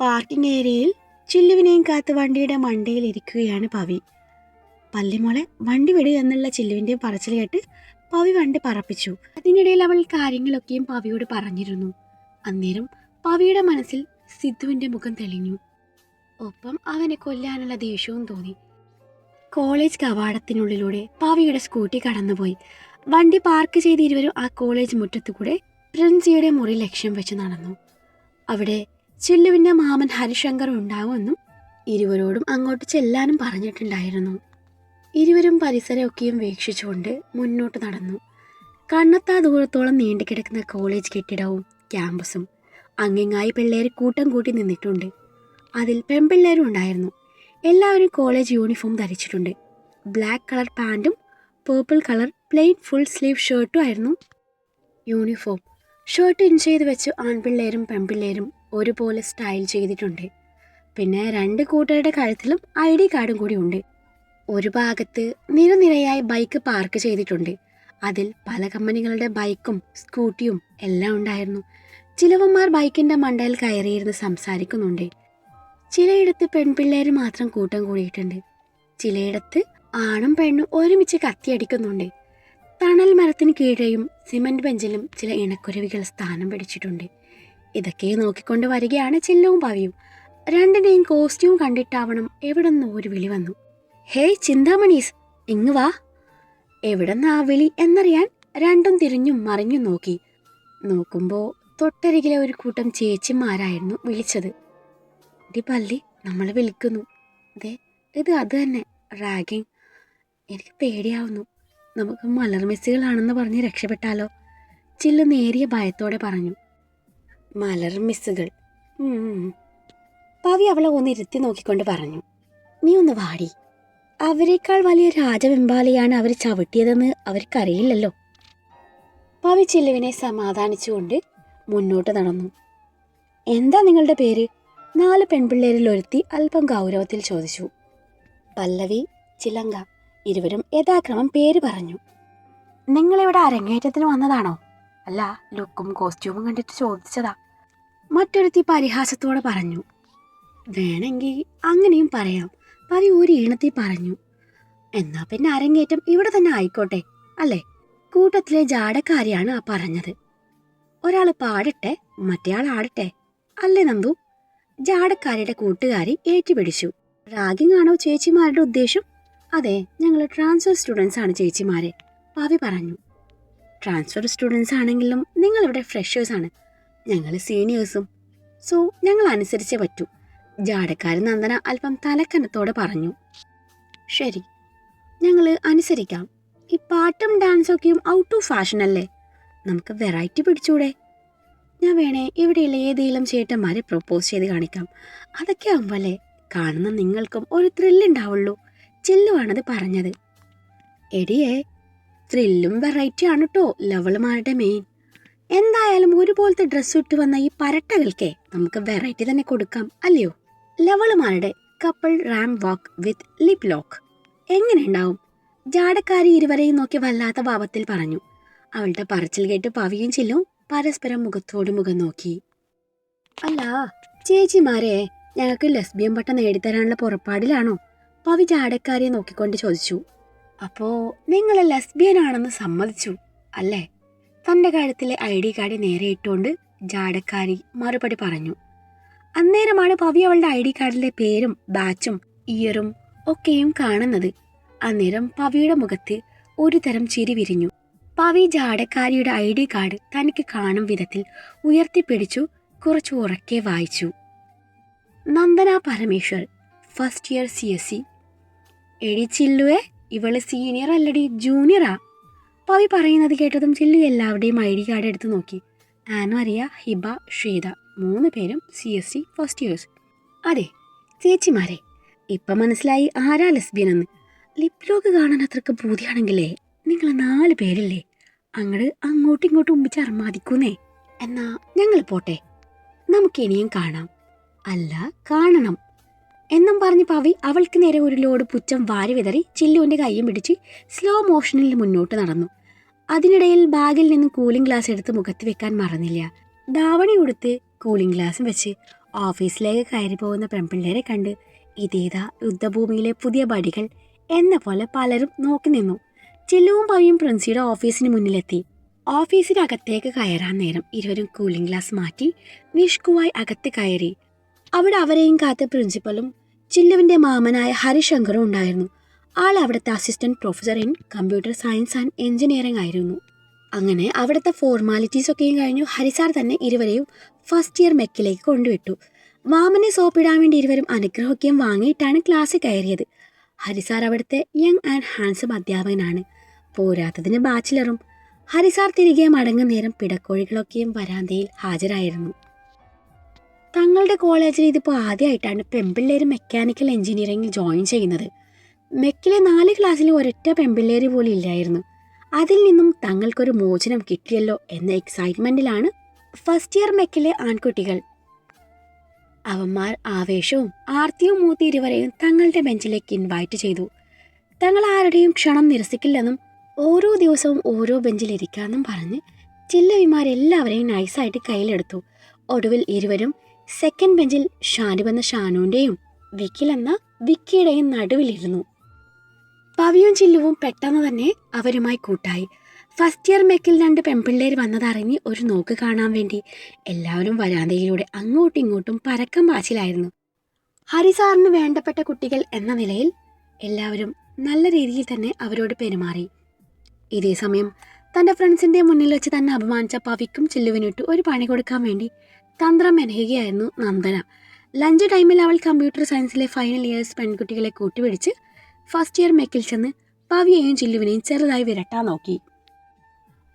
Parking ഏരിയയിൽ ചില്ലുവിനെയും കാത്ത് വണ്ടിയുടെ മണ്ടയിൽ ഇരിക്കുകയാണ് പവി. പല്ലിമോളെ വണ്ടി വിടുക എന്നുള്ള ചില്ലുവിന്റെ പറച്ചിൽ കേട്ട് പവി വണ്ടി പറപ്പിച്ചു. അതിനിടയിൽ അവൾ കാര്യങ്ങളൊക്കെയും പവിയോട് പറഞ്ഞിരുന്നു. അന്നേരം പവിയുടെ മനസ്സിൽ സിദ്ധുവിന്റെ മുഖം തെളിഞ്ഞു. ഒപ്പം അവനെ കൊല്ലാനുള്ള ദേഷ്യവും തോന്നി. കോളേജ് കവാടത്തിനുള്ളിലൂടെ പാവിയുടെ സ്കൂട്ടി കടന്നുപോയി. വണ്ടി പാർക്ക് ചെയ്ത് ഇരുവരും ആ കോളേജ് മുറ്റത്തുകൂടെ പ്രിൻസിയുടെ മുറി ലക്ഷ്യം വെച്ച് നടന്നു. അവിടെ ചില്ലുവിന്റെ മാമൻ ഹരിശങ്കർ ഉണ്ടാവുമെന്നും ഇരുവരോടും അങ്ങോട്ട് ചെല്ലാനും പറഞ്ഞിട്ടുണ്ടായിരുന്നു. ഇരുവരും പരിസരമൊക്കെയും വീക്ഷിച്ചുകൊണ്ട് മുന്നോട്ട് നടന്നു. കണ്ണത്താ ദൂരത്തോളം നീണ്ടുകിടക്കുന്ന കോളേജ് കെട്ടിടവും ക്യാമ്പസും അങ്ങിങ്ങായി പിള്ളേർ കൂട്ടം കൂട്ടി നിന്നിട്ടുണ്ട്. അതിൽ പെൺപിള്ളേരും ഉണ്ടായിരുന്നു. എല്ലാവരും കോളേജ് യൂണിഫോം ധരിച്ചിട്ടുണ്ട്. ബ്ലാക്ക് കളർ പാന്റും purple colour plain full sleeve ഷർട്ടും ആയിരുന്നു. യൂണിഫോം ഷർട്ട് ഇൻ ചെയ്ത് വെച്ച് ആൺപിള്ളേരും പെൺപിള്ളേരും ഒരുപോലെ സ്റ്റൈൽ ചെയ്തിട്ടുണ്ട്. പിന്നെ രണ്ട് കൂട്ടരുടെ കഴുത്തിലും ഐ ഡി കാർഡും കൂടി ഉണ്ട്. ഒരു ഭാഗത്ത് നിരനിരയായി ബൈക്ക് പാർക്ക് ചെയ്തിട്ടുണ്ട്. അതിൽ പല കമ്പനികളുടെ ബൈക്കും സ്കൂട്ടിയും എല്ലാം ഉണ്ടായിരുന്നു. ചിലവന്മാർ ബൈക്കിന്റെ മണ്ടയിൽ കയറിയിരുന്ന് സംസാരിക്കുന്നുണ്ട്. ചിലയിടത്ത് പെൺപിള്ളേർ മാത്രം കൂട്ടം കൂടിയിട്ടുണ്ട്. ചിലയിടത്ത് ആണും പെണ്ണും ഒരുമിച്ച് കത്തിയടിക്കുന്നുണ്ട്. തണൽ മരത്തിന് കീഴെയും സിമന്റ് ബെഞ്ചിലും ചില ഇണക്കുരുവികൾ സ്ഥാനം പിടിച്ചിട്ടുണ്ട്. ഇതൊക്കെ നോക്കിക്കൊണ്ട് വരികയാണ് ചില്ലവും പവിയും. രണ്ടിനെയും കോസ്റ്റ്യൂം കണ്ടിട്ടാവണം എവിടെ നിന്നോ ഒരു വിളി വന്നു. ഹേയ് ചിന്താമണീസ് ഇങ്ങ് വാ. എവിടെന്നാ വിളി എന്നറിയാൻ രണ്ടും തിരിഞ്ഞും മറിഞ്ഞും നോക്കി. നോക്കുമ്പോൾ തൊട്ടരികിലെ ഒരു കൂട്ടം ചേച്ചിമാരായിരുന്നു വിളിച്ചത്. ഡി പള്ളി നമ്മൾ വിളിക്കുന്നു. ദേ ഇത് അത് തന്നെ റാഗിങ്. എനിക്ക് പേടിയാവുന്നു. നമുക്ക് മലർമിസ്സുകളാണെന്ന് പറഞ്ഞ് രക്ഷപ്പെട്ടാലോ? ചില്ല നേരിയ ഭയത്തോടെ പറഞ്ഞു. മലർ മിസ്സുകൾ? പവി അവളെ ഒന്ന് ഇരുത്തി നോക്കിക്കൊണ്ട് പറഞ്ഞു. നീ ഒന്ന് വാടി. അവരെക്കാൾ വലിയ രാജവെമ്പാലയാണ് അവർ ചവിട്ടിയതെന്ന് അവർക്കറിയില്ലല്ലോ. പവി ചില്ലുവിനെ സമാധാനിച്ചുകൊണ്ട് മുന്നോട്ട് നടന്നു. എന്താ നിങ്ങളുടെ പേര്? നാല് പെൺപിള്ളേരിൽ ഒരുത്തി അല്പം ഗൗരവത്തിൽ ചോദിച്ചു. പല്ലവി ചിലങ്ക ഇരുവരും യഥാക്രമം പേര് പറഞ്ഞു. നിങ്ങളിവിടെ അരങ്ങേറ്റത്തിന് വന്നതാണോ? അല്ല ലുക്കും കോസ്റ്റ്യൂമും കണ്ടിട്ട് ചോദിച്ചതാ. മറ്റൊരുത്തി പരിഹാസത്തോടെ പറഞ്ഞു. വേണമെങ്കിൽ അങ്ങനെയും പറയാം. പതി ഒരു ഈണത്തിൽ പറഞ്ഞു. എന്നാ പിന്നെ അരങ്ങേറ്റം ഇവിടെ തന്നെ ആയിക്കോട്ടെ അല്ലേ? കൂട്ടത്തിലെ ജാടക്കാരിയാണ് ആ പറഞ്ഞത്. ഒരാൾ പാടട്ടെ മറ്റേയാൾ ആടട്ടെ. അല്ലേ നന്ദു? ജാടക്കാരിയുടെ കൂട്ടുകാരി ഏറ്റുപിടിച്ചു. റാഗിംഗ് ആണോ ചേച്ചിമാരുടെ ഉദ്ദേശം? അതെ ഞങ്ങൾ ട്രാൻസ്ഫർ സ്റ്റുഡൻസ് ആണ് ചേച്ചിമാരെ പാവി പറഞ്ഞു. ട്രാൻസ്ഫർ സ്റ്റുഡൻസ് ആണെങ്കിലും നിങ്ങൾ ഇവിടെ ഫ്രഷേഴ്സ് ആണ്. ഞങ്ങൾ സീനിയേഴ്സും. സോ ഞങ്ങൾ അനുസരിച്ചേ പറ്റൂ. ജാടക്കാരൻ നന്ദന അല്പം തലക്കനത്തോടെ പറഞ്ഞു. ശരി ഞങ്ങൾ അനുസരിക്കാം. ഈ പാട്ടും ഡാൻസൊക്കെയും ഔട്ട് ഓഫ് ഫാഷൻ അല്ലേ നമുക്ക് വെറൈറ്റി പിടിച്ചൂടെ? ഞാൻ വേണേ ഇവിടെയുള്ള ഏതെങ്കിലും ചേട്ടന്മാരെ പ്രൊപ്പോസ് ചെയ്ത് കാണിക്കാം. അതൊക്കെ ആകുമ്പോഴല്ലേ കാണുന്ന നിങ്ങൾക്കും ഒരു ത്രില്ലുണ്ടാവുള്ളൂ ചില്ലുവാണത് പറഞ്ഞത്. എടിയേ ത്രില്ലും വെറൈറ്റി ആണ് കേട്ടോ ലവളുമാരുടെ മെയിൻ എന്തായാലും ഒരുപോലത്തെ ഡ്രസ്സ് ഇട്ട് വന്ന ഈ പരട്ടകൾക്കേ നമുക്ക് വെറൈറ്റി തന്നെ കൊടുക്കാം അല്ലയോ? ലവളുമാരുടെ couple ramp walk with lip lock എങ്ങനെയുണ്ടാവും ജാടക്കാരി ഇരുവരെയും നോക്കി വല്ലാത്ത ഭാവത്തിൽ പറഞ്ഞു. അവളുടെ പറച്ചിൽ കേട്ട് പവിയും ചില്ലും പരസ്പരം മുഖത്തോട് മുഖം നോക്കി. അല്ല ചേച്ചിമാരെ ഞങ്ങൾക്ക് ലെസ്ബിയൻ പട്ടം നേടിത്തരാനുള്ള പുറപ്പാടിലാണോ? പവി ചാടക്കാരെ നോക്കിക്കൊണ്ട് ചോദിച്ചു. അപ്പോ നിങ്ങൾ ലെസ്ബിയൻ ആണെന്ന് സമ്മതിച്ചു അല്ലേ? തന്റെ കഴുത്തിലെ ഐ ഡി കാർഡ് നേരെ ഇട്ടുകൊണ്ട് ജാടക്കാരി മറുപടി പറഞ്ഞു. അന്നേരമാണ് പവി അവളുടെ ഐ ഡി കാർഡിലെ പേരും ബാച്ചും ഇയറും ഒക്കെയും കാണുന്നത്. അന്നേരം പവിയുടെ മുഖത്ത് ഒരു തരം ചിരി വിരിഞ്ഞു. പവി ജാടക്കാരിയുടെ ഐ ഡി കാർഡ് തനിക്ക് കാണും വിധത്തിൽ ഉയർത്തിപ്പിടിച്ചു കുറച്ചു ഉറക്കെ വായിച്ചു. Nandana Parameshwar first year C S C എടി ചില്ലുവേ ഇവൾ സീനിയർ അല്ലടി ജൂനിയറാ പവി പറയുന്നത് കേട്ടതും ചില്ലു എല്ലാവരുടെയും ഐ ഡി കാർഡ് എടുത്തു നോക്കി. ആനോ അറിയ ഹിബ ശ്വേത മൂന്ന് പേരും C S C first years അതെ ചേച്ചിമാരെ ഇപ്പം മനസ്സിലായി ആരാ ലെസ്ബിയൻ എന്ന്. ലിപ് ലോക്ക് കാണാൻ അത്രയ്ക്ക് ബോധ്യാണെങ്കിലേ നിങ്ങൾ നാല് പേരില്ലേ? അങ്ങട് അങ്ങോട്ടും ഇങ്ങോട്ടും ഉമ്മിച്ച് അർമാദിക്കുന്നേ. എന്നാ ഞങ്ങൾ പോട്ടെ. നമുക്ക് ഇനിയും കാണാം. അല്ല കാണണം. എന്നും പറഞ്ഞ് പവി അവൾക്ക് നേരെ ഒരു ലോഡ് പുച്ഛം വാരി വിതറി ചില്ലുവിന്റെ കൈയും പിടിച്ച് സ്ലോ മോഷനിൽ മുന്നോട്ട് നടന്നു. അതിനിടയിൽ ബാഗിൽ നിന്ന് കൂളിംഗ് ഗ്ലാസ് എടുത്ത് മുഖത്ത് വെക്കാൻ മറന്നില്ല. ധാവണി ഉടുത്ത് കൂളിംഗ് ഗ്ലാസും വെച്ച് ഓഫീസിലേക്ക് കയറി പോകുന്ന പെൺപിള്ളേരെ കണ്ട് ഇതേതാ യുദ്ധഭൂമിയിലെ പുതിയ ബടികൾ എന്ന പോലെ പലരും നോക്കി നിന്നു. ചില്ലുവും പവിയും പ്രിൻസിയുടെ ഓഫീസിന് മുന്നിലെത്തി. ഓഫീസിനകത്തേക്ക് കയറാൻ നേരം ഇരുവരും കൂളിംഗ് ഗ്ലാസ് മാറ്റി നിഷ്കുവായി അകത്ത് കയറി. അവിടെ അവരെയും കാത്ത് പ്രിൻസിപ്പലും ചില്ലുവിന്റെ മാമനായ ഹരിശങ്കറും ഉണ്ടായിരുന്നു. ആൾ അവിടുത്തെ assistant professor in computer science and engineering ആയിരുന്നു. അങ്ങനെ അവിടുത്തെ ഫോർമാലിറ്റീസ് ഒക്കെയും കഴിഞ്ഞു ഹരിസാർ തന്നെ ഇരുവരെയും ഫസ്റ്റ് ഇയർ മെക്കിലേക്ക് കൊണ്ടുവിട്ടു. മാമനെ സോപ്പിടാൻ വേണ്ടി ഇരുവരും അനുഗ്രഹമൊക്കെയും വാങ്ങിയിട്ടാണ് ക്ലാസ്സിൽ കയറിയത്. ഹരിസാർ അവിടുത്തെ യങ് ആൻഡ് ഹാൻസം അധ്യാപകനാണ്. പോരാത്തതിന് ബാച്ചിലറും ഹരിസാർ തിരികെ മടങ്ങും നേരം പിടക്കോഴികളൊക്കെയും വരാന്തയിൽ ഹാജരായിരുന്നു. തങ്ങളുടെ കോളേജിൽ ഇതിപ്പോൾ ആദ്യമായിട്ടാണ് പെമ്പിള്ളേര് മെക്കാനിക്കൽ എഞ്ചിനീയറിംഗിൽ ജോയിൻ ചെയ്യുന്നത്. മെക്കിലെ നാല് ക്ലാസ്സിൽ ഒരൊറ്റ പെമ്പിള്ളേര് പോലും ഇല്ലായിരുന്നു. അതിൽ നിന്നും തങ്ങൾക്കൊരു മോചനം കിട്ടിയല്ലോ എന്ന എക്സൈറ്റ്മെന്റിലാണ് ഫസ്റ്റ് ഇയർ മെക്കിലെ ആൺകുട്ടികൾ. അവന്മാർ ആവേശവും ആർത്തിയും മൂത്തി ഇരുവരെയും തങ്ങളുടെ ബെഞ്ചിലേക്ക് ഇൻവൈറ്റ് ചെയ്തു. തങ്ങൾ ആരുടെയും ക്ഷണം നിരസിക്കില്ലെന്നും ഓരോ ദിവസവും ഓരോ ബെഞ്ചിൽ ഇരിക്കാമെന്നും പറഞ്ഞ് ചില്ലവിമാരെല്ലാവരെയും നൈസായിട്ട് കയ്യിലെടുത്തു. ഒടുവിൽ ഇരുവരും സെക്കൻഡ് ബെഞ്ചിൽ ഷാനു എന്ന ഷാനുവിന്റെയും വിക്കിൽ എന്ന വിക്കിയുടെയും നടുവിലിരുന്നു. പവിയും ചില്ലുവും പെട്ടെന്ന് തന്നെ അവരുമായി കൂട്ടായി. ഫസ്റ്റ് ഇയർ മെക്കിൽ രണ്ട് പെൺപിള്ളേർ വന്നതറിഞ്ഞ് ഒരു നോക്ക് കാണാൻ വേണ്ടി എല്ലാവരും വരാന്തയിലൂടെ അങ്ങോട്ടും ഇങ്ങോട്ടും പരക്കം പാച്ചിലായിരുന്നു. ഹരിസാറിന് വേണ്ടപ്പെട്ട കുട്ടികൾ എന്ന നിലയിൽ എല്ലാവരും നല്ല രീതിയിൽ തന്നെ അവരോട് പെരുമാറി. ഇതേ സമയം തന്റെ ഫ്രണ്ട്സിന്റെ മുന്നിൽ വെച്ച് തന്നെ അപമാനിച്ച പവിക്കും ചില്ലുവിനിട്ട് ഒരു പണി കൊടുക്കാൻ വേണ്ടി തന്ത്രം മെനയുകയായിരുന്നു നന്ദന. ലഞ്ച് ടൈമിൽ അവൾ കമ്പ്യൂട്ടർ സയൻസിലെ ഫൈനൽ ഇയേഴ്സ് പെൺകുട്ടികളെ കൂട്ടിപിടിച്ച് ഫസ്റ്റ് ഇയർ മെക്കിൽ ചെന്ന് പവിയെയും ചില്ലുവിനെയും ചെറുതായി വിരട്ടാൻ നോക്കി.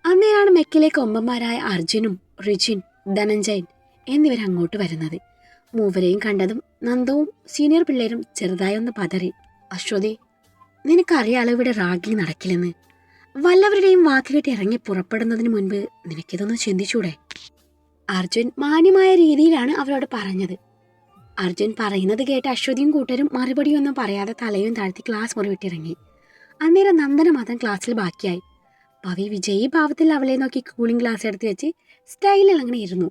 അന്നേരാണ് മെക്കിലെ കൊമ്പന്മാരായ അർജുനും റിജിൻ ധനഞ്ജയൻ എന്നിവർ അങ്ങോട്ട് വരുന്നത്. മൂവരെയും കണ്ടതും നന്ദവും സീനിയർ പിള്ളേരും ചെറുതായി ഒന്ന് പതറി. അശ്വതി നിനക്കറിയാലോ ഇവിടെ റാഗിങ് നടക്കില്ലെന്ന്? വല്ലവരുടെയും വാക്കുകെട്ടി ഇറങ്ങി പുറപ്പെടുന്നതിന് മുൻപ് നിനക്കിതൊന്ന് ചിന്തിച്ചൂടെ? അർജുൻ മാന്യമായ രീതിയിലാണ് അവരോട് പറഞ്ഞത്. അർജുൻ പറയുന്നത് കേട്ട് അശ്വതിയും കൂട്ടരും മറുപടിയൊന്നും പറയാതെ തലയും താഴ്ത്തി ക്ലാസ് മുറിവിട്ടിറങ്ങി. അന്നേരം നന്ദന മാത്രം ക്ലാസ്സിൽ ബാക്കിയായി. പവി വിജയി ഭാവത്തിൽ അവളെ നോക്കി കൂളിംഗ് ഗ്ലാസ് എടുത്ത് വെച്ച് സ്റ്റൈലിൽ അങ്ങനെ ഇരുന്നു.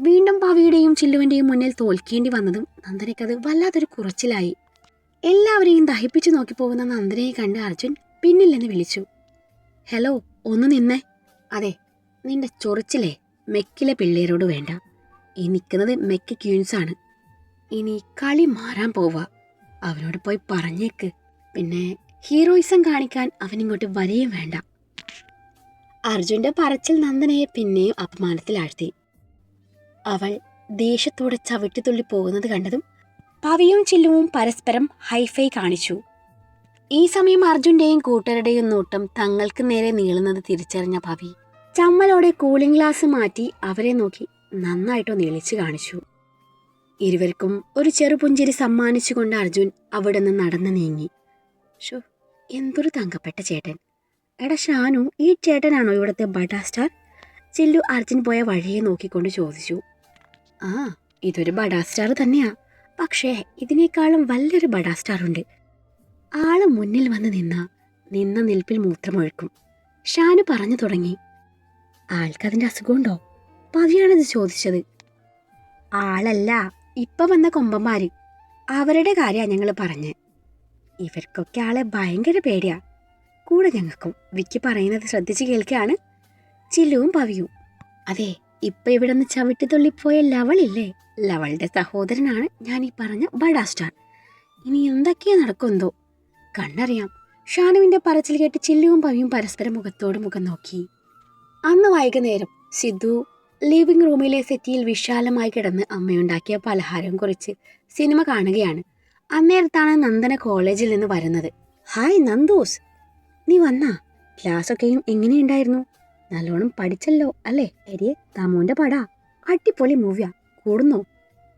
വീണ്ടും പവിയുടെയും ചില്ലുവിന്റെയും മുന്നിൽ തോൽക്കേണ്ടി വന്നതും നന്ദനയ്ക്കത് വല്ലാത്തൊരു കുറച്ചിലായി. എല്ലാവരെയും ദഹിപ്പിച്ചു നോക്കി പോകുന്ന നന്ദനയെ കണ്ട് അർജുൻ പിന്നിൽ നിന്ന് വിളിച്ചു. ഹലോ ഒന്ന് നിന്നേ. അതെ നിന്റെ ചൊറിച്ചിലേ മെക്കിലെ പിള്ളേരോട് വേണ്ട. ഈ നിൽക്കുന്നത് മെക്ക് ക്യൂൻസാണ്. ഇനി കളി മാറാൻ പോവാ അവനോട് പോയി പറഞ്ഞേക്ക്. പിന്നെ ഹീറോയിസം കാണിക്കാൻ അവനിങ്ങോട്ട് വരികയും വേണ്ട. അർജുന്റെ പറച്ചിൽ നന്ദനയെ പിന്നെയും അപമാനത്തിലാഴ്ത്തി. അവൾ ദേഷ്യത്തോടെ ചവിട്ടിത്തുള്ളി പോകുന്നത് കണ്ടതും പവിയും ചില്ലുവും പരസ്പരം ഹൈഫൈ കാണിച്ചു. ഈ സമയം അർജുന്റെയും കൂട്ടരുടെയും നോട്ടം തങ്ങൾക്ക് നേരെ നീളുന്നത് തിരിച്ചറിഞ്ഞ ഭവി. ചമ്മലോടെ കൂളിംഗ് ഗ്ലാസ് മാറ്റി അവരെ നോക്കി നന്നായിട്ടോ നീളിച്ചു കാണിച്ചു. ഇരുവർക്കും ഒരു ചെറുപുഞ്ചിരി സമ്മാനിച്ചുകൊണ്ട് അർജുൻ അവിടെ നിന്ന് നടന്നു നീങ്ങി. ഷോ എന്തൊരു തങ്കപ്പെട്ട ചേട്ടൻ. എടാ ഷാനു ഈ ചേട്ടനാണോ ഇവിടുത്തെ ബഡാ സ്റ്റാർ? ചില്ലു അർജുൻ പോയ വഴിയെ നോക്കിക്കൊണ്ട് ചോദിച്ചു. ആ ഇതൊരു ബഡാ സ്റ്റാർ തന്നെയാ. പക്ഷേ ഇതിനേക്കാളും വലിയൊരു ബഡാ സ്റ്റാർ ഉണ്ട്. ആൾ മുന്നിൽ വന്ന് നിന്ന നിന്ന നിൽപ്പിൽ മൂത്രമൊഴുക്കും. ഷാനു പറഞ്ഞു തുടങ്ങി. ആൾക്കതിന്റെ അസുഖമുണ്ടോ? പവിയാണിത് ചോദിച്ചത്. ആളല്ല ഇപ്പം വന്ന കൊമ്പന്മാര്. അവരുടെ കാര്യമാണ് ഞങ്ങൾ പറഞ്ഞ്. ഇവർക്കൊക്കെ ആളെ ഭയങ്കര പേടിയാ. കൂടെ ഞങ്ങൾക്കും വിക്കി പറയുന്നത് ശ്രദ്ധിച്ച് കേൾക്കുകയാണ് ചില്ലുവും പവിയും. അതെ ഇപ്പൊ ഇവിടെ നിന്ന് ചവിട്ടി തുള്ളിപ്പോയ ലവളില്ലേ ലവളുടെ സഹോദരനാണ് ഞാൻ ഈ പറഞ്ഞ ബഡാ സ്റ്റാർ ഇനി എന്തൊക്കെയാ നടക്കുമെന്തോ? കണ്ണറിയാം. ഷാനുവിന്റെ പറച്ചിൽ കേട്ട് ചില്ലുവും പവിയും പരസ്പരം മുഖത്തോട് മുഖം നോക്കി. അന്ന് വൈകുന്നേരം സിദ്ധു ലിവിംഗ് റൂമിലെ സെറ്റിയിൽ വിശാലമായി കിടന്ന് അമ്മയുണ്ടാക്കിയ പലഹാരം കുറിച്ച് സിനിമ കാണുകയാണ്. അന്നേരത്താണ് നന്ദന കോളേജിൽ നിന്ന് വരുന്നത്. ഹായ് നന്ദോസ്. നീ വന്നാ? ക്ലാസ്സൊക്കെയും എങ്ങനെയുണ്ടായിരുന്നു? നല്ലോണം പഠിച്ചല്ലോ അല്ലേ? എരിയെ തമോന്റെ പടാ. അടിപൊളി മൂവിയാ. കൂടുന്നു?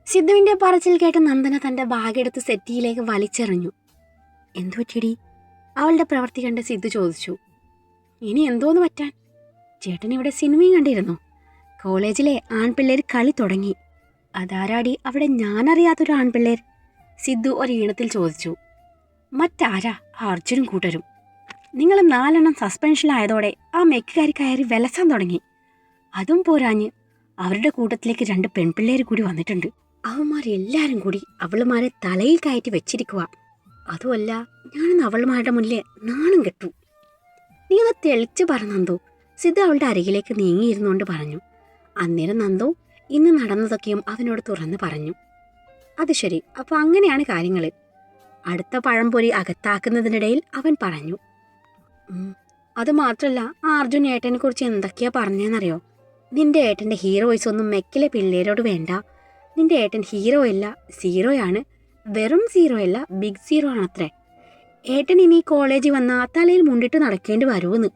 സിദ്ധുവിന്റെ പറച്ചിൽ കേട്ട് നന്ദന തന്റെ ബാഗെടുത്ത് സെറ്റിയിലേക്ക് വലിച്ചെറിഞ്ഞു. എന്തു പറ്റിയടി അവളുടെ പ്രവൃത്തി കണ്ട് സിദ്ധു ചോദിച്ചു. ഇനി എന്തോന്ന് പറ്റാൻ? ചേട്ടൻ ഇവിടെ സിനിമയും കണ്ടിരുന്നു. കോളേജിലെ ആൺപിള്ളേർ കളി തുടങ്ങി. അതാരാടി അവിടെ ഞാനറിയാത്തൊരു ആൺപിള്ളേർ? സിദ്ധു ഒരീണത്തിൽ ചോദിച്ചു. മറ്റാരാ? അർജുനും കൂട്ടരും. നിങ്ങൾ നാലെണ്ണം സസ്പെൻഷനിലായതോടെ ആ മെക്കുകാരി കയറി വിലസാൻ തുടങ്ങി. അതും പോരാഞ്ഞ് അവരുടെ കൂട്ടത്തിലേക്ക് രണ്ട് പെൺപിള്ളേർ കൂടി വന്നിട്ടുണ്ട്. അവന്മാരെല്ലാരും കൂടി അവളുമാരെ തലയിൽ കയറ്റി വെച്ചിരിക്കുക അതുമല്ല ഞാനിന്ന് അവളുമാരുടെ മുന്നിലെ നാണം കെട്ടു. നീ ഒന്ന് തെളിച്ച് പറ നന്ദു. സിദ്ധ അവളുടെ അരികിലേക്ക് നീങ്ങിയിരുന്നുകൊണ്ട് പറഞ്ഞു. അന്നേരം നന്ദു ഇന്ന് നടന്നതൊക്കെയും അവനോട് തുറന്നു പറഞ്ഞു. അത് ശരി അപ്പോൾ അങ്ങനെയാണ് കാര്യങ്ങൾ അടുത്ത പഴംപൊരി അകത്താക്കുന്നതിനിടയിൽ അവൻ പറഞ്ഞു. അത് മാത്രമല്ല ആ അർജുൻ ഏട്ടനെ കുറിച്ച് എന്തൊക്കെയാ പറഞ്ഞെന്നറിയോ? നിന്റെ ഏട്ടന്റെ ഹീറോയിസ് ഒന്നും മെക്കിലെ പിള്ളേരോട് വേണ്ട. നിന്റെ ഏട്ടൻ ഹീറോ അല്ല സീറോയാണ്. വെറും സീറോ അല്ല ബിഗ് സീറോ ആണത്രേ. ഏട്ടൻ ഇനി കോളേജിൽ വന്ന തലയിൽ മുണ്ടിട്ട് നടക്കേണ്ടി വരുമെന്ന്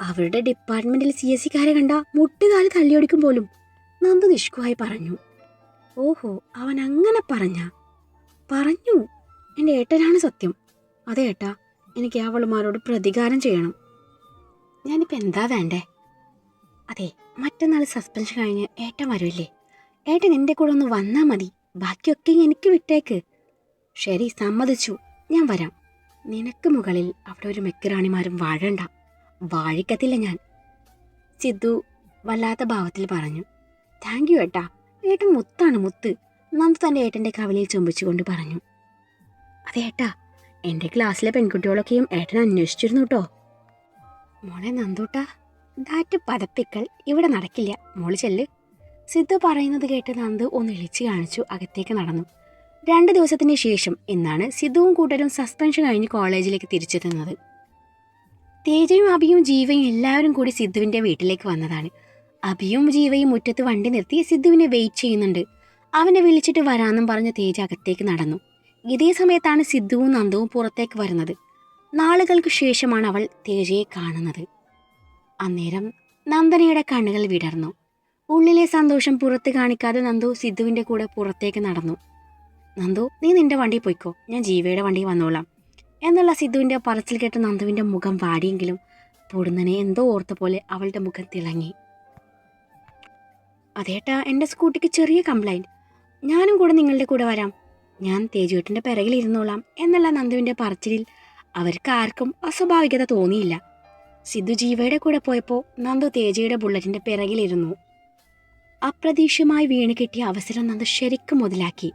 അവരുടെ ഡിപ്പാർട്ട്മെന്റിൽ സി എസ് സിക്കാരെ കണ്ട മുട്ടുകാൽ തള്ളിയൊടിക്കും പോലും. നന്ദു നിഷ്കുവായി പറഞ്ഞു. ഓഹോ അവൻ അങ്ങനെ പറഞ്ഞ? പറഞ്ഞു. എന്റെ ഏട്ടനാണ് സത്യം. അതെ ഏട്ടാ എനിക്ക് അവളുമാരോട് പ്രതികാരം ചെയ്യണം. ഞാനിപ്പോൾ എന്താ വേണ്ടേ? അതെ മറ്റന്നാൾ സസ്പെൻഷൻ കഴിഞ്ഞ് ഏട്ടൻ വരുമല്ലേ ഏട്ടൻ എന്റെ കൂടെ ഒന്ന് വന്നാൽ മതി. ബാക്കിയൊക്കെ എനിക്ക് വിട്ടേക്ക്. ശരി സമ്മതിച്ചു. ഞാൻ വരാം. നിനക്ക് മുകളിൽ അവിടെ ഒരു മെക്കിറാണിമാരും വാഴണ്ട. വാഴിക്കത്തില്ല ഞാൻ. സിദ്ധു വല്ലാത്ത ഭാവത്തിൽ പറഞ്ഞു. താങ്ക് യു ഏട്ടാ. ഏട്ടൻ മുത്താണ് മുത്ത്. നന്ദു തന്റെ ഏട്ടന്റെ കവലയിൽ ചുംബിച്ചുകൊണ്ട് പറഞ്ഞു. അതെ ഏട്ടാ. എന്റെ ക്ലാസ്സിലെ പെൺകുട്ടികളൊക്കെയും ഏട്ടൻ അന്വേഷിച്ചിരുന്നു കേട്ടോ മോളെ നന്ദൂട്ടാ. ദാറ്റ് പതപ്പിക്കൽ ഇവിടെ നടക്കില്ല. മോൾ ചെല്ല്. സിദ്ധു പറയുന്നത് കേട്ട് നന്ദു ഒന്ന് ഇളിച്ചു കാണിച്ചു. അകത്തേക്ക് നടന്നു. രണ്ട് ദിവസത്തിന് ശേഷം എന്നാണ് സിദ്ധുവും കൂട്ടരും സസ്പെൻഷൻ കഴിഞ്ഞ് കോളേജിലേക്ക് തിരിച്ചെത്തുന്നത് തേജയും അഭിയും ജീവയും എല്ലാവരും കൂടി സിദ്ധുവിന്റെ വീട്ടിലേക്ക് വന്നതാണ്. അഭിയും ജീവയും മുറ്റത്ത് വണ്ടി നിർത്തി സിദ്ധുവിനെ വെയിറ്റ് ചെയ്യുന്നുണ്ട്. അവനെ വിളിച്ചിട്ട് വരാമെന്നും പറഞ്ഞ് തേജ അകത്തേക്ക് നടന്നു. ഇതേ സമയത്താണ് സിദ്ധുവും നന്ദവും പുറത്തേക്ക് വരുന്നത്. നാളുകൾക്ക് ശേഷമാണ് അവൾ തേജയെ കാണുന്നത്. അന്നേരം നന്ദനയുടെ കണ്ണുകൾ വിടർന്നു. ഉള്ളിലെ സന്തോഷം പുറത്ത് കാണിക്കാതെ നന്ദു സിദ്ധുവിന്റെ കൂടെ പുറത്തേക്ക് നടന്നു. നന്ദു നീ നിന്റെ വണ്ടി പോയിക്കോ. ഞാൻ ജീവയുടെ വണ്ടി വന്നോളാം. എന്നുള്ള സിദ്ധുവിന്റെ പറച്ചിൽ കേട്ട് നന്ദുവിന്റെ മുഖം വാടിയെങ്കിലും പൊടുന്നനെ എന്തോ ഓർത്ത പോലെ അവളുടെ മുഖം തിളങ്ങി. അതേട്ടാ എന്റെ സ്കൂട്ടിക്ക് ചെറിയ കംപ്ലൈന്റ് ഞാനും കൂടെ നിങ്ങളുടെ കൂടെ വരാം. ഞാൻ തേജുവേട്ടന്റെ പിറകിൽ ഇരുന്നോളാം എന്നുള്ള നന്ദുവിന്റെ പറച്ചിലിൽ അവർക്ക് ആർക്കും അസ്വാഭാവികത തോന്നിയില്ല. സിദ്ധു ജീവയുടെ കൂടെ പോയപ്പോൾ നന്ദു തേജയുടെ ബുള്ളറ്റിന്റെ പിറകിലിരുന്നു അപ്രതീക്ഷിതമായി വീണ് കിട്ടിയ അവസരം നന്ദു ശരിക്കും മുതലാക്കി.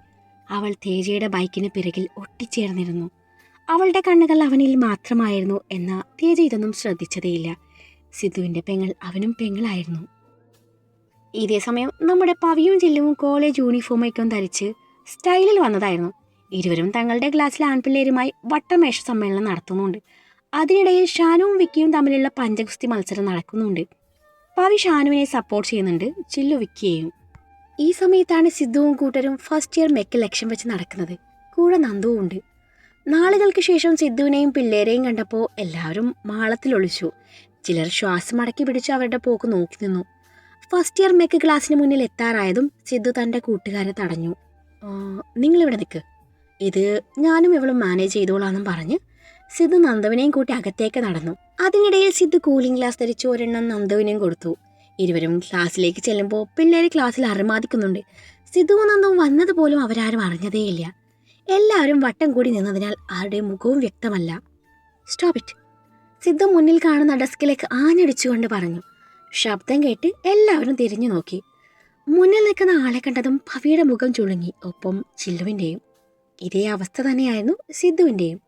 അവൾ തേജയുടെ ബൈക്കിന് പിറകിൽ ഒട്ടിച്ചേർന്നിരുന്നു. അവളുടെ കണ്ണുകൾ അവനിൽ മാത്രമായിരുന്നു എന്ന തേജ ഇതൊന്നും ശ്രദ്ധിച്ചതേയില്ല. സിദ്ധുവിന്റെ പെങ്ങൾ അവനും പെങ്ങളായിരുന്നു. ഇതേ സമയം നമ്മുടെ പവിയും ജില്ലുവും കോളേജ് യൂണിഫോമൊക്കെ ധരിച്ച് സ്റ്റൈലിൽ വന്നതായിരുന്നു. ഇരുവരും തങ്ങളുടെ ക്ലാസ്സിലെ ആൺപിള്ളേരുമായി വട്ടമേഷ സമ്മേളനം നടത്തുന്നുണ്ട്. അതിനിടയിൽ ഷാനുവും വിക്കിയും തമ്മിലുള്ള പഞ്ചഗുസ്തി മത്സരം നടക്കുന്നുണ്ട്. പവി ഷാനുവിനെ സപ്പോർട്ട് ചെയ്യുന്നുണ്ട് ചില്ലു വിക്കിയെയും. ഈ സമയത്താണ് സിദ്ധുവും കൂട്ടരും ഫസ്റ്റ് ഇയർ മെക്ക് ലക്ഷ്യം വെച്ച് നടക്കുന്നത്. കൂടെ നന്ദുവും ഉണ്ട്. നാളുകൾക്ക് ശേഷം സിദ്ധുവിനെയും പിള്ളേരെയും കണ്ടപ്പോൾ എല്ലാവരും മാളത്തിൽ ഒളിച്ചു. ചിലർ ശ്വാസം അടക്കി പിടിച്ച് അവരുടെ പോക്ക് നോക്കി നിന്നു. ഫസ്റ്റ് ഇയർ മെക്ക് ക്ലാസ്സിന് മുന്നിൽ എത്താറായതും സിദ്ധു തന്റെ കൂട്ടുകാരെ തടഞ്ഞു. "ആ, നിങ്ങളിവിടെ നിൽക്ക് ഇത് ഞാനും ഇവളും മാനേജ് ചെയ്തോളാന്നും പറഞ്ഞ് സിദ്ധു നന്ദുവിനെയും കൂട്ടി അകത്തേക്ക് നടന്നു. അതിനിടയിൽ സിദ്ധു കൂളിംഗ് ഗ്ലാസ് ധരിച്ച് ഒരെണ്ണം നന്ദുവിനെയും കൊടുത്തു. ഇരുവരും ക്ലാസ്സിലേക്ക് ചെല്ലുമ്പോൾ പിള്ളേർ ക്ലാസ്സിൽ അറുമാദിക്കുന്നുണ്ട് സിധുവും വന്നതുപോലും അവരാരും അറിഞ്ഞതേയില്ല. എല്ലാവരും വട്ടം കൂടി നിന്നതിനാൽ ആരുടെ മുഖവും വ്യക്തമല്ല. സ്റ്റോപ്പ് ഇറ്റ് സിദ്ധു മുന്നിൽ കാണുന്ന ഡെസ്കിലേക്ക് ആഞ്ഞടിച്ചുകൊണ്ട് പറഞ്ഞു. ശബ്ദം കേട്ട് എല്ലാവരും തിരിഞ്ഞു നോക്കി. മുന്നിൽ നിൽക്കുന്ന ആളെ കണ്ടതും ഭവിയുടെ മുഖം ചുളുങ്ങി ഒപ്പം ചില്ലുവിന്റെയും ഇതേ അവസ്ഥ തന്നെയായിരുന്നു സിദ്ധുവിന്റെയും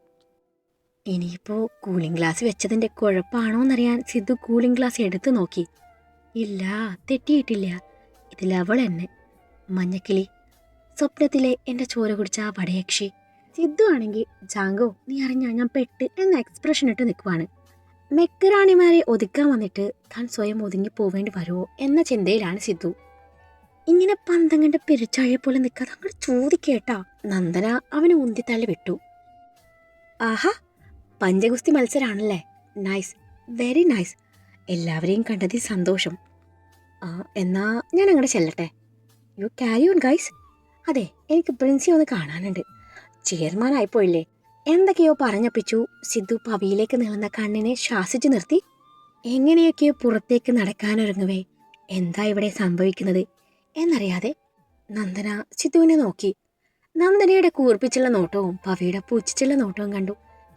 ഇനിയിപ്പോൾ കൂളിംഗ് ഗ്ലാസ് വെച്ചതിന്റെ കുഴപ്പമാണോ എന്നറിയാൻ സിദ്ധു കൂളിംഗ് ഗ്ലാസ് എടുത്തു നോക്കി. ഇല്ല തെറ്റിയിട്ടില്ല. ഇതിൽ അവൾ എന്നെ. മഞ്ഞക്കിളി സ്വപ്നത്തിലെ എന്റെ ചോര കുടിച്ച ആ വടയക്ഷി. സിദ്ധു ആണെങ്കിൽ ജാങ്കോ നീ അറിഞ്ഞ ഞാൻ പെട്ട് എന്ന എക്സ്പ്രഷൻ ഇട്ട് നിൽക്കുവാണ്. മെക്കറാണിമാരെ ഒതുക്കാൻ വന്നിട്ട് താൻ സ്വയം ഒതുങ്ങി പോവേണ്ടി വരുമോ എന്ന ചിന്തയിലാണ് സിദ്ധു. ഇങ്ങനെ പന്തം കണ്ട് പെരുച്ചാഴയെ പോലെ നിൽക്കാതെ അങ്ങോട്ട് ചോദിക്കേട്ടാ. നന്ദന അവനെ ഉന്തിത്തള്ളി വിട്ടു. ആഹാ പഞ്ചഗുസ്തി മത്സരാണല്ലേ? Nice very nice. എല്ലാവരെയും കണ്ടതിൽ സന്തോഷം. എന്നാ ഞാൻ അങ്ങോട്ട് ചെല്ലട്ടെ. യു ക്യാരി ഓൺ ഗൈസ് അതെ എനിക്ക് പ്രിൻസി ഒന്ന് കാണാനുണ്ട്. ചെയർമാൻ ആയിപ്പോയില്ലേ എന്തൊക്കെയോ പറഞ്ഞപ്പിച്ചു. സിദ്ധു പവിയിലേക്ക് നീളുന്ന കണ്ണിനെ ശ്വാസിച്ചു നിർത്തി. എങ്ങനെയൊക്കെയോ പുറത്തേക്ക് നടക്കാനൊരുങ്ങവേ. എന്താ ഇവിടെ സംഭവിക്കുന്നത്? എന്നറിയാതെ നന്ദന സിദ്ധുവിനെ നോക്കി. നന്ദനയുടെ കൂർപ്പിച്ചുള്ള നോട്ടവും പവിയുടെ പൂച്ചിച്ചുള്ള നോട്ടവും കണ്ടു.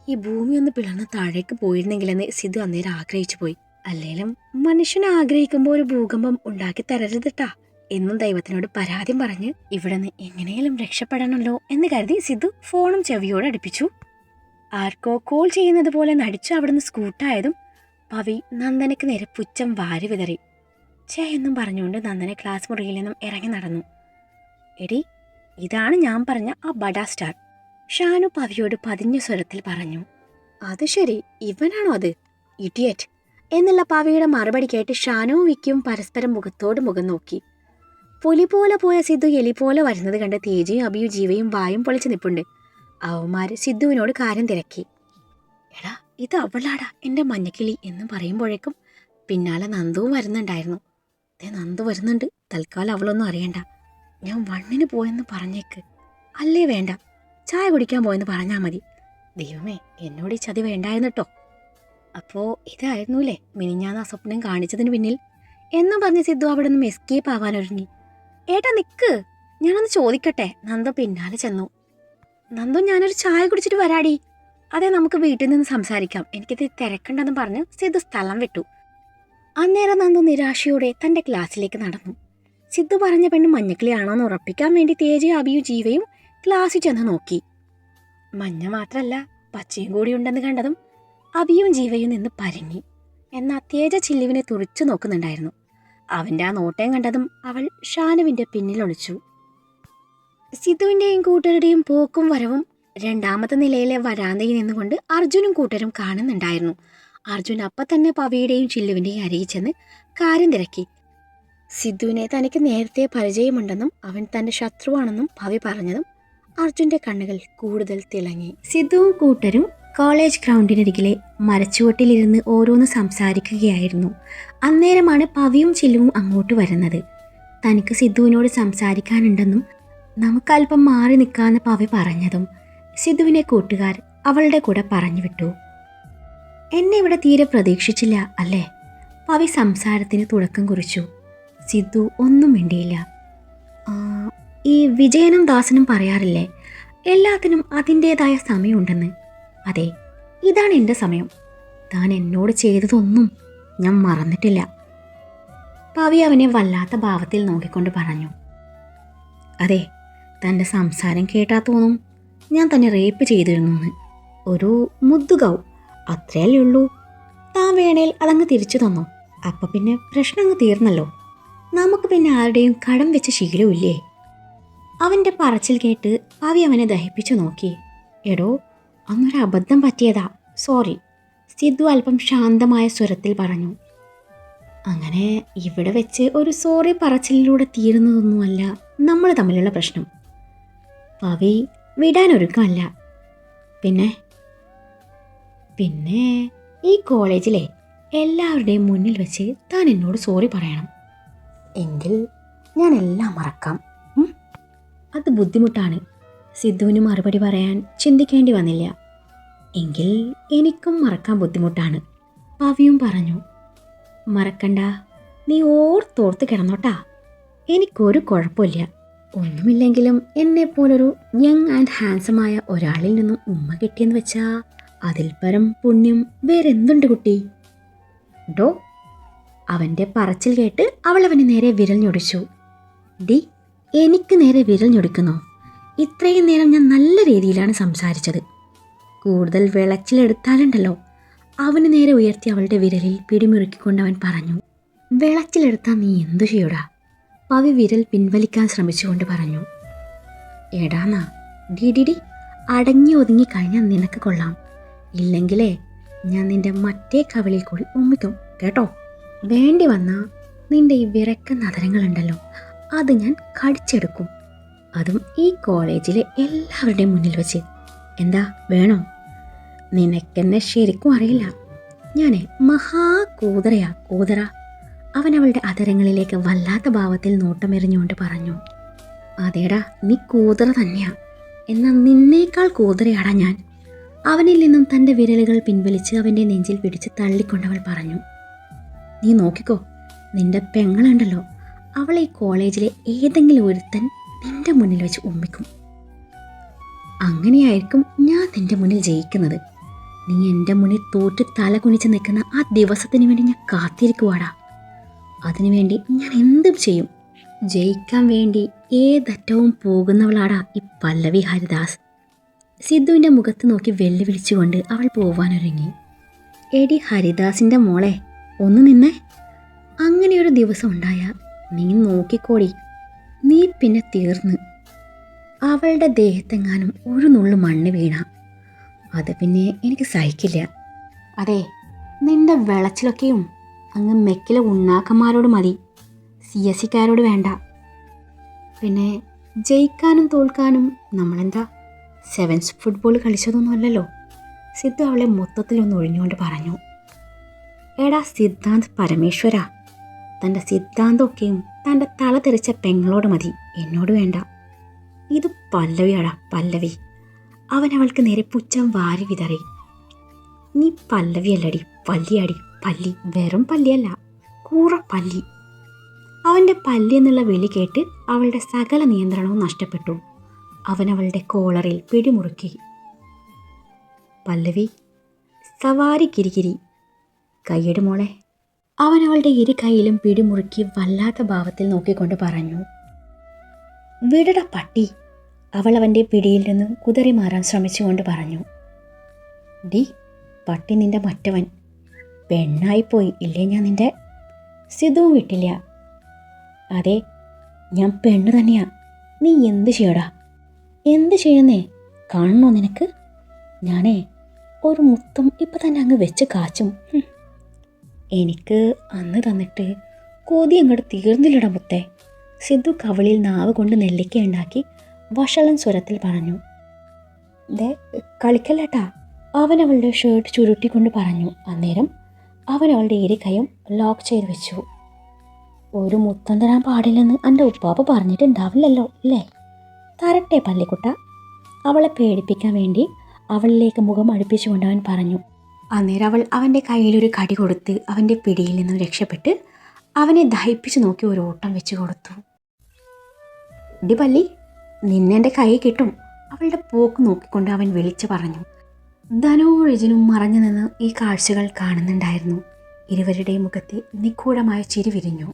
ഈ ഭൂമി ഒന്ന് പിളർന്ന് താഴേക്ക് പോയിരുന്നെങ്കിലെന്ന് സിദ്ധു അന്നേരം ആഗ്രഹിച്ചു പോയി അല്ലേലും മനുഷ്യൻ ആഗ്രഹിക്കുമ്പോൾ ഒരു ഭൂകമ്പം ഉണ്ടാക്കി തരരുതട്ടാ. എന്നും ദൈവത്തിനോട് പരാതി പറഞ്ഞ് ഇവിടെ നിന്ന് എങ്ങനെയും രക്ഷപ്പെടണമല്ലോ എന്ന് കരുതി സിദ്ധു ഫോണും ചെവിയോട് അടുപ്പിച്ചു. ആർക്കോ കോൾ ചെയ്യുന്നത് പോലെ നടിച്ചു അവിടുന്ന് സ്കൂട്ടായതും പവി നന്ദനയ്ക്ക് നേരെ പുച്ഛം വാരി വിതറി. ചേ എന്നും പറഞ്ഞുകൊണ്ട് നന്ദന ക്ലാസ് മുറിയിൽ നിന്നും ഇറങ്ങി നടന്നു. എടി ഇതാണ് ഞാൻ പറഞ്ഞ ആ ബഡാ സ്റ്റാർ ഷാനു പവിയോട് പതിഞ്ഞ സ്വരത്തിൽ പറഞ്ഞു. അത് ശരി ഇവനാണോ അത്? ഇഡിയറ്റ് എന്നുള്ള പാവയുടെ മറുപടി കേട്ട് ഷാനുവും വിക്കും പരസ്പരം മുഖത്തോട് മുഖം നോക്കി. പുലി പോലെ പോയ സിദ്ധു എലി പോലെ വരുന്നത് കണ്ട് തേജയും അബിയും ജീവയും വായും പൊളിച്ച് നിപ്പുണ്ട്. അവന്മാര് സിദ്ധുവിനോട് കാര്യം തിരക്കി. എടാ ഇത് അവളാടാ എന്റെ മഞ്ഞക്കിളി എന്ന് പറയുമ്പോഴേക്കും പിന്നാലെ നന്ദുവും വരുന്നുണ്ടായിരുന്നു. ദേ നന്ദു വരുന്നുണ്ട്. തൽക്കാലം അവളൊന്നും അറിയണ്ട. ഞാൻ വണ്ണിന് പോയെന്ന് പറഞ്ഞേക്ക്. അല്ലേ വേണ്ട. ചായ കുടിക്കാൻ പോയെന്ന് പറഞ്ഞാൽ മതി. ദൈവമേ എന്നോട് ഈ ചതി വേണ്ടായിരുന്നു കേട്ടോ അപ്പോൾ ഇതായിരുന്നൂലേ? മിനിഞ്ഞാന്ന് ആ സ്വപ്നം കാണിച്ചതിന് പിന്നിൽ. എന്നും പറഞ്ഞ് സിദ്ധു അവിടെ നിന്നും എസ്കേപ്പ് ആവാനൊരുങ്ങി. ഏട്ടാ നിക്ക്. ഞാനൊന്ന് ചോദിക്കട്ടെ? നന്ദ പിന്നാലെ ചെന്നു. നന്ദു ഞാനൊരു ചായ കുടിച്ചിട്ട് വരാടി. അതെ നമുക്ക് വീട്ടിൽ നിന്ന് സംസാരിക്കാം. എനിക്കിത് തിരക്കണ്ടെന്ന് പറഞ്ഞ് സിദ്ധു സ്ഥലം വിട്ടു. അന്നേരം നന്ദു നിരാശയോടെ തന്റെ ക്ലാസ്സിലേക്ക് നടന്നു. സിദ്ധു പറഞ്ഞ പെണ്ണ് മഞ്ഞക്കിളിയാണോന്ന് ഉറപ്പിക്കാൻ വേണ്ടി തേജയും അബിയും ജീവയും ക്ലാസ്സിൽ ചെന്ന് നോക്കി. മഞ്ഞ മാത്രല്ല പച്ചയും കൂടി ഉണ്ടെന്ന് കണ്ടതും അബിയും ജീവയും നിന്ന് പരങ്ങി. എന്നാൽ തേജ ചില്ലുവിനെ തുറിച്ചു നോക്കുന്നുണ്ടായിരുന്നു. അവന്റെ ആ നോട്ടം കണ്ടതും അവൾ ഷാനുവിന്റെ പിന്നിലൊളിച്ചു ഒളിച്ചു. സിദ്ധുവിന്റെയും കൂട്ടരുടെയും പോക്കും വരവും രണ്ടാമത്തെ നിലയിലെ വരാന്തയിൽ നിന്നുകൊണ്ട് അർജുനും കൂട്ടരും കാണുന്നുണ്ടായിരുന്നു. അർജുൻ അപ്പൊ തന്നെ പവിയുടെയും ചില്ലുവിന്റെയും അരികിൽ കാര്യം തിരക്കി. സിദ്ധുവിനെ തനിക്ക് നേരത്തെ പരിചയമുണ്ടെന്നും അവൻ തന്റെ ശത്രുവാണെന്നും പവി പറഞ്ഞതും അർജുന്റെ കണ്ണുകൾ കൂടുതൽ തിളങ്ങി. സിദ്ധുവും കൂട്ടരും കോളേജ് ഗ്രൗണ്ടിനരികിലെ മരച്ചുവട്ടിലിരുന്ന് ഓരോന്ന് സംസാരിക്കുകയായിരുന്നു. അന്നേരമാണ് പവിയും ചില്ലുവും അങ്ങോട്ട് വരുന്നത്. തനിക്ക് സിദ്ധുവിനോട് സംസാരിക്കാനുണ്ടെന്നും നമുക്കല്പം മാറി നിൽക്കാമെന്ന് പവി പറഞ്ഞതും സിദ്ധുവിനെ കൂട്ടുകാർ അവളുടെ കൂടെ പറഞ്ഞു വിട്ടു എന്നെ ഇവിടെ തീരെ പ്രതീക്ഷിച്ചില്ല അല്ലേ? പവി സംസാരത്തിന് തുടക്കം കുറിച്ചു. സിദ്ധു ഒന്നും മിണ്ടിയില്ല. ഈ വിജയനും ദാസനും പറയാറില്ലേ? എല്ലാത്തിനും അതിന്റേതായ സമയമുണ്ടെന്ന്. അതെ ഇതാണ് എന്റെ സമയം. താൻ എന്നോട് ചെയ്തതൊന്നും ഞാൻ മറന്നിട്ടില്ല. പവി അവനെ വല്ലാത്ത ഭാവത്തിൽ നോക്കിക്കൊണ്ട് പറഞ്ഞു. അതെ തന്റെ സംസാരം കേട്ടാ തോന്നും ഞാൻ തന്നെ റേപ്പ് ചെയ്തിരുന്നു ഒരു മുദ്ദുകൗ അത്രയല്ലേ ഉള്ളൂ. താൻ വേണേൽ അതങ്ങ് തിരിച്ചു തന്നു? അപ്പം പിന്നെ പ്രശ്നം അങ്ങ് തീർന്നല്ലോ. നമുക്ക് പിന്നെ ആരുടെയും കടം വെച്ച ശീലമില്ലേ അവന്റെ പറച്ചിൽ കേട്ട് പവി അവനെ ദഹിപ്പിച്ചു നോക്കി. എടോ അന്നൊരു അബദ്ധം പറ്റിയതാ. സോറി സിദ്ധു അല്പം ശാന്തമായ സ്വരത്തിൽ പറഞ്ഞു. അങ്ങനെ ഇവിടെ വെച്ച് ഒരു സോറി പറച്ചിലൂടെ തീരുന്നതൊന്നുമല്ല നമ്മൾ തമ്മിലുള്ള പ്രശ്നം. പവി വിടാനൊരുക്കമല്ല പിന്നെ? പിന്നെ ഈ കോളേജിലെ എല്ലാവരുടെയും മുന്നിൽ വെച്ച് താൻ എന്നോട് സോറി പറയണം. എങ്കിൽ ഞാൻ എല്ലാം മറക്കാം. അത് ബുദ്ധിമുട്ടാണ്. സിദ്ധുവിന് മറുപടി പറയാൻ ചിന്തിക്കേണ്ടി വന്നില്ല. എങ്കിൽ എനിക്കും മറക്കാൻ ബുദ്ധിമുട്ടാണ്. പവിയും പറഞ്ഞു മറക്കണ്ട. നീ ഓർത്തോർത്ത് കിടന്നോട്ടാ. എനിക്കൊരു കുഴപ്പമില്ല. ഒന്നുമില്ലെങ്കിലും എന്നെപ്പോലൊരു യങ് ആൻഡ് ഹാൻസമായ ഒരാളിൽ നിന്നും ഉമ്മ കിട്ടിയെന്ന് വെച്ചാ അതിൽ പരം പുണ്യം വേറെന്തുണ്ട് കുട്ടി? ഡോ അവന്റെ പറച്ചിൽ കേട്ട് അവൾ അവന് നേരെ വിരൽ ഞൊടിച്ചു. ഡി എനിക്ക് നേരെ വിരൽ ഞൊടിക്കുന്നോ? ഇത്രയും നേരം ഞാൻ നല്ല രീതിയിലാണ് സംസാരിച്ചത്. കൂടുതൽ വിളച്ചിലെടുത്താലുണ്ടല്ലോ. അവന് നേരെ ഉയർത്തി അവളുടെ വിരലിൽ പിടിമുറുക്കിക്കൊണ്ട് അവൻ പറഞ്ഞു വിളച്ചിലെടുത്താൽ നീ എന്തു ചെയ്യൂടാ? പവി വിരൽ പിൻവലിക്കാൻ ശ്രമിച്ചുകൊണ്ട് പറഞ്ഞു എടാന്നാ ഡി ഡി ഡി അടങ്ങി ഒതുങ്ങി കഴിഞ്ഞാൽ നിനക്ക് കൊള്ളാം. ഇല്ലെങ്കിലേ ഞാൻ നിന്റെ മറ്റേ കവളിൽ കൂടി ഉമ്മിക്കും കേട്ടോ? വേണ്ടി വന്നാ നിന്റെ ഈ വിറക്ക നദരങ്ങളുണ്ടല്ലോ അത് ഞാൻ കടിച്ചെടുക്കും. അതും ഈ കോളേജിലെ എല്ലാവരുടെയും മുന്നിൽ വെച്ച്. എന്താ വേണോ? നിനക്കെന്നെ ശരിക്കും അറിയില്ല. ഞാൻ മഹാ കൂതറയാ കൂതറ. അവൻ അവളുടെ അതരങ്ങളിലേക്ക് വല്ലാത്ത ഭാവത്തിൽ നോട്ടമെറിഞ്ഞുകൊണ്ട് പറഞ്ഞു അതേടാ നീ കൂതറ തന്നെയാ. എന്നാൽ നിന്നേക്കാൾ കൂതറയാടാ ഞാൻ. അവനിൽ നിന്നും തന്റെ വിരലുകൾ പിൻവലിച്ച് അവന്റെ നെഞ്ചിൽ പിടിച്ച് തള്ളിക്കൊണ്ടവൾ പറഞ്ഞു നീ നോക്കിക്കോ നിന്റെ പെങ്ങളുണ്ടല്ലോ. അവൾ കോളേജിലെ ഏതെങ്കിലും ഒരുത്തൻ നിന്റെ മുന്നിൽ വെച്ച് ഉമ്മിക്കും. അങ്ങനെയായിരിക്കും ഞാൻ നിന്റെ മുന്നിൽ ജയിക്കുന്നത്. നീ എന്റെ മുന്നിൽ തോറ്റ് തല കുനിച്ച് നിൽക്കുന്ന ആ ദിവസത്തിന് വേണ്ടി ഞാൻ കാത്തിരിക്കുവാടാ. അതിനുവേണ്ടി ഞാൻ എന്തും ചെയ്യും. ജയിക്കാൻ വേണ്ടി ഏതറ്റവും പോകുന്നവളാടാ ഈ പല്ലവി ഹരിദാസ്. സിദ്ധുവിന്റെ മുഖത്ത് നോക്കി വെല്ലുവിളിച്ചുകൊണ്ട് അവൾ പോവാനൊരുങ്ങി. എടി ഹരിദാസിന്റെ മോളെ ഒന്ന് നിന്നേ. അങ്ങനെയൊരു ദിവസം ഉണ്ടായാൽ നീ നോക്കിക്കോടി. നീ പിന്നെ തീർന്ന്. അവളുടെ ദേഹത്തെങ്ങാനും ഒരു നുള്ളു മണ്ണ് വീണ. അത് പിന്നെ എനിക്ക് സഹിക്കില്ല. അതെ നിന്റെ വിളച്ചിലൊക്കെയും അങ്ങ് മെക്കിലെ ഉണ്ണാക്കന്മാരോട് മതി. സി എസ് സിക്കാരോട് വേണ്ട. പിന്നെ ജയിക്കാനും തോൽക്കാനും നമ്മളെന്താ? സെവൻസ് ഫുട്ബോൾ കളിച്ചതൊന്നുമല്ലല്ലോ സിദ്ധു അവളെ മൊത്തത്തിലൊന്ന് ഒഴിഞ്ഞുകൊണ്ട് പറഞ്ഞു. എടാ സിദ്ധാന്ത് പരമേശ്വര. തന്റെ സിദ്ധാന്തമൊക്കെയും തന്റെ തല തെറിച്ച പെങ്ങളോട് മതി. എന്നോട് വേണ്ട. ഇത് പല്ലവിയാടാ പല്ലവി. അവൻ അവൾക്ക് നേരെ പുച്ഛം വാരി വിതറി. നീ പല്ലവിയല്ലടി പല്ലിയാടി. പല്ലി വെറും പല്ലിയല്ല കൂറ പല്ലി. അവന്റെ പല്ലി എന്നുള്ള വിളി കേട്ട് അവളുടെ സകല നിയന്ത്രണവും നഷ്ടപ്പെട്ടു. അവൻ അവളുടെ കോളറിൽ പിടിമുറുക്കി. പല്ലവി സവാരി കിരികിരി. കയ്യടുമോളെ മോളെ. അവൻ അവളുടെ ഇരു കൈയിലും പിടിമുറുക്കി വല്ലാത്ത ഭാവത്തിൽ നോക്കിക്കൊണ്ട് പറഞ്ഞു വിടട പട്ടി. അവൾ അവന്റെ പിടിയിൽ നിന്നും കുതറി മാറാൻ ശ്രമിച്ചുകൊണ്ട് പറഞ്ഞു ഡി പട്ടി നിന്റെ മറ്റവൻ. പെണ്ണായിപ്പോയി ഇല്ലേ ഞാൻ നിന്റെ? സിധുവും വിട്ടില്ല. അതെ ഞാൻ പെണ്ണ് തന്നെയാ. നീ എന്ത് ചെയ്യടാ? എന്ത് ചെയ്യുന്നേ? കാണണോ നിനക്ക്? ഞാനേ ഒരു മുത്തം ഇപ്പം തന്നെ അങ്ങ് വെച്ച് കാച്ചും. എനിക്ക് അന്ന് തന്നിട്ട് കൊതി അങ്ങോട്ട് തീർന്നില്ലട മുത്തേ. സിദ്ധു കവളിൽ നാവ് കൊണ്ട് നെല്ലിക്ക ഉണ്ടാക്കി വഷളൻ സ്വരത്തിൽ പറഞ്ഞു. ദേ കളിക്കല്ലേട്ടാ. അവൻ അവളുടെ ഷർട്ട് ചുരുട്ടിക്കൊണ്ട് പറഞ്ഞു. അന്നേരം അവൻ അവളുടെ ഇരു കൈയും ലോക്ക് ചെയ്ത് വെച്ചു. ഒരു മുത്തം തരാൻ പാടില്ലെന്ന് എന്റെ ഉപ്പാപ്പ പറഞ്ഞിട്ടുണ്ടാവില്ലല്ലോ അല്ലേ? തരട്ടെ പള്ളിക്കുട്ട. അവളെ പേടിപ്പിക്കാൻ വേണ്ടി അവളിലേക്ക് മുഖം അടുപ്പിച്ചുകൊണ്ട് അവൻ പറഞ്ഞു. അന്നേരം അവൾ അവന്റെ കയ്യിലൊരു കടി കൊടുത്ത് അവന്റെ പിടിയിൽ നിന്നും രക്ഷപ്പെട്ട് അവനെ ദഹിപ്പിച്ചു നോക്കി ഒരു ഓട്ടം വെച്ച് കൊടുത്തു. ഡി പല്ലി നിന്നെ എന്റെ കൈ കിട്ടും. അവളുടെ പോക്ക് നോക്കിക്കൊണ്ട് അവൻ വിളിച്ചു പറഞ്ഞു. ധനവും റിജിനും മറഞ്ഞു നിന്ന് ഈ കാഴ്ചകൾ കാണുന്നുണ്ടായിരുന്നു. ഇരുവരുടെയും മുഖത്തെ നിഗൂഢമായ ചിരി വിരിഞ്ഞു.